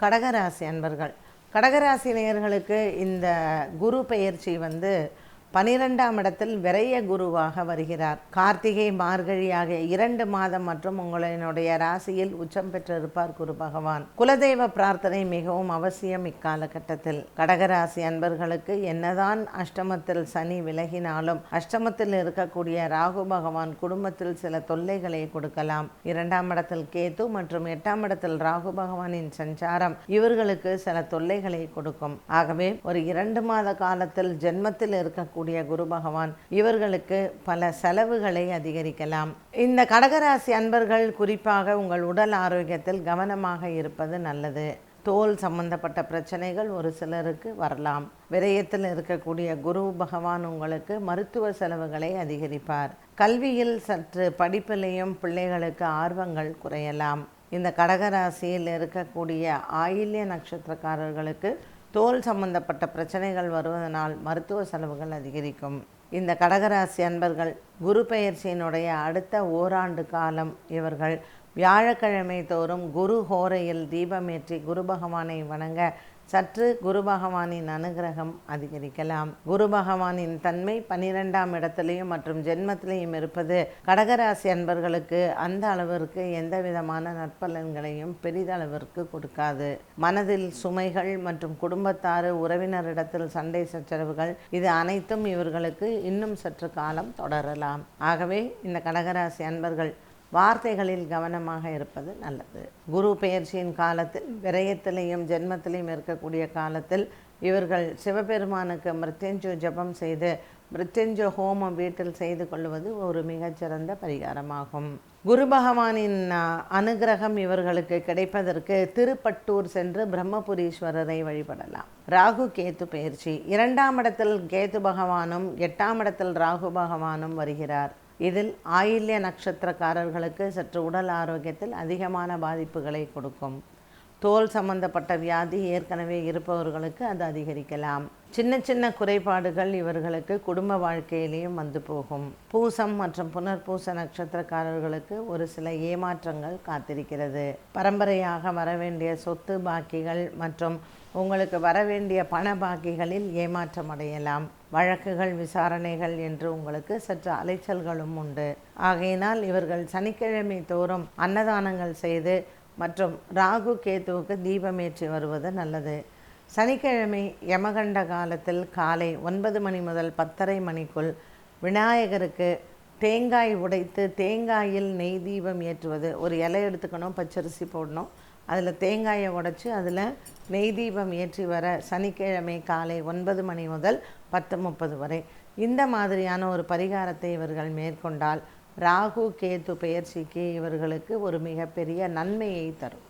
கடகராசி அன்பர்கள். கடகராசி நேயர்களுக்கு இந்த குரு பெயர்ச்சி வந்து பனிரெண்டாம் இடத்தில் விரைய குருவாக வருகிறார். கார்த்திகை மார்கழி ஆகிய இரண்டு மாதம் மற்றும் உங்களினுடைய ராசியில் உச்சம் பெற்றிருப்பார் குரு பகவான். குலதெய்வ பிரார்த்தனை மிகவும் அவசியம் இக்காலகட்டத்தில். கடகராசி அன்பர்களுக்கு என்னதான் அஷ்டமத்தில் சனி விலகினாலும் அஷ்டமத்தில் இருக்கக்கூடிய ராகு பகவான் குடும்பத்தில் சில தொல்லைகளை கொடுக்கலாம். இரண்டாம் இடத்தில் கேது மற்றும் எட்டாம் இடத்தில் ராகு பகவானின் சஞ்சாரம் இவர்களுக்கு சில தொல்லைகளை கொடுக்கும். ஆகவே ஒரு இரண்டு மாத காலத்தில் ஜென்மத்தில் இருக்கக்கூடிய குரு பகவான் இவர்களுக்கு பல செலவுகளை அதிகரிக்கலாம். இந்த கடகராசி அன்பர்கள் குறிப்பாக உங்கள் உடல் ஆரோக்கியத்தில் கவனமாக இருப்பது நல்லது. தோல் சம்பந்தப்பட்ட பிரச்சனைகள் ஒரு சிலருக்கு வரலாம். விரயத்தில் இருக்கக்கூடிய குரு பகவான் உங்களுக்கு மருத்துவ செலவுகளை அதிகரிப்பார். கல்வியில் சற்று படிப்பிலையும் பிள்ளைகளுக்கு ஆர்வங்கள் குறையலாம். இந்த கடகராசியில் இருக்கக்கூடிய ஆயில்ய நட்சத்திரக்காரர்களுக்கு தோல் சம்பந்தப்பட்ட பிரச்சனைகள் வருவதனால் மருத்துவ செலவுகள் அதிகரிக்கும். இந்த கடகராசி அன்பர்கள் குரு பெயர்ச்சியினுடைய அடுத்த ஓராண்டு காலம் இவர்கள் வியாழக்கிழமை தோறும் குரு ஹோரையில் தீபமேற்றி குரு பகவானை வணங்க சற்று குரு பகவானின் அனுகிரகம் அதிகரிக்கலாம். குரு பகவானின் தன்மை பனிரெண்டாம் இடத்திலையும் மற்றும் ஜென்மத்திலையும் இருப்பது கடகராசி அன்பர்களுக்கு அந்த அளவிற்கு எந்த விதமான நற்பலன்களையும் பெரிதளவிற்கு கொடுக்காது. மனதில் சுமைகள் மற்றும் குடும்பத்தாறு உறவினரிடத்தில் சண்டை சச்சரவுகள் இது அனைத்தும் இவர்களுக்கு இன்னும் சற்று காலம் தொடரலாம். ஆகவே இந்த கடகராசி அன்பர்கள் வார்த்தைகளில் கவனமாக இருப்பது நல்லது. குரு பெயர்ச்சியின் காலத்தில் விரயத்திலையும் ஜென்மத்திலையும் இருக்கக்கூடிய காலத்தில் இவர்கள் சிவபெருமானுக்கு மிருத்யஞ்சு ஜபம் செய்து மிருத்யஞ்சு ஹோமம் வீட்டில் செய்து கொள்வது ஒரு மிகச்சிறந்த பரிகாரமாகும். குரு பகவானின் அனுகிரகம் இவர்களுக்கு கிடைப்பதற்கு திருப்பட்டூர் சென்று பிரம்மபுரீஸ்வரரை வழிபடலாம். ராகு கேத்து பயிற்சி இரண்டாம் இடத்தில் கேத்து பகவானும் எட்டாம் இடத்தில் ராகு பகவானும் வருகிறார். இதில் ஆயில்ய நட்சத்திரக்காரர்களுக்கு சற்று உடல் ஆரோக்கியத்தில் அதிகமான பாதிப்புகளை கொடுக்கும். தோல் சம்பந்தப்பட்ட வியாதி ஏற்கனவே இருப்பவர்களுக்கு அது அதிகரிக்கலாம். சின்ன சின்ன குறைபாடுகள் இவர்களுக்கு குடும்ப வாழ்க்கையிலையும் வந்து போகும். பூசம் மற்றும் புனர்பூச நட்சத்திரக்காரர்களுக்கு ஒரு சில ஏமாற்றங்கள் காத்திருக்கிறது. பரம்பரையாக வரவேண்டிய சொத்து பாக்கிகள் மற்றும் உங்களுக்கு வரவேண்டிய பண பாக்கிகளில் ஏமாற்றம் அடையலாம். வழக்குகள் விசாரணைகள் என்று உங்களுக்கு சற்று அலைச்சல்களும் உண்டு. ஆகையினால் இவர்கள் சனிக்கிழமை தோறும் அன்னதானங்கள் செய்து மற்றும் ராகு கேத்துவுக்கு தீபமேற்றி வருவது நல்லது. சனிக்கிழமை யமகண்ட காலத்தில் காலை ஒன்பது மணி முதல் பத்தரை மணிக்குள் விநாயகருக்கு தேங்காய் உடைத்து தேங்காயில் நெய் தீபம் ஏற்றுவது. ஒரு இலை எடுத்துக்கணும் பச்சரிசி போடணும். அதில் தேங்காயை உடைச்சி அதில் நெய் தீபம் ஏற்றி வர சனிக்கிழமை காலை ஒன்பது மணி முதல் பத்து முப்பது வரை. இந்த மாதிரியான ஒரு பரிகாரத்தை இவர்கள் மேற்கொண்டால் ராகு கேத்து பெயர்ச்சிக்கு இவர்களுக்கு ஒரு மிகப்பெரிய நன்மையை தரும்.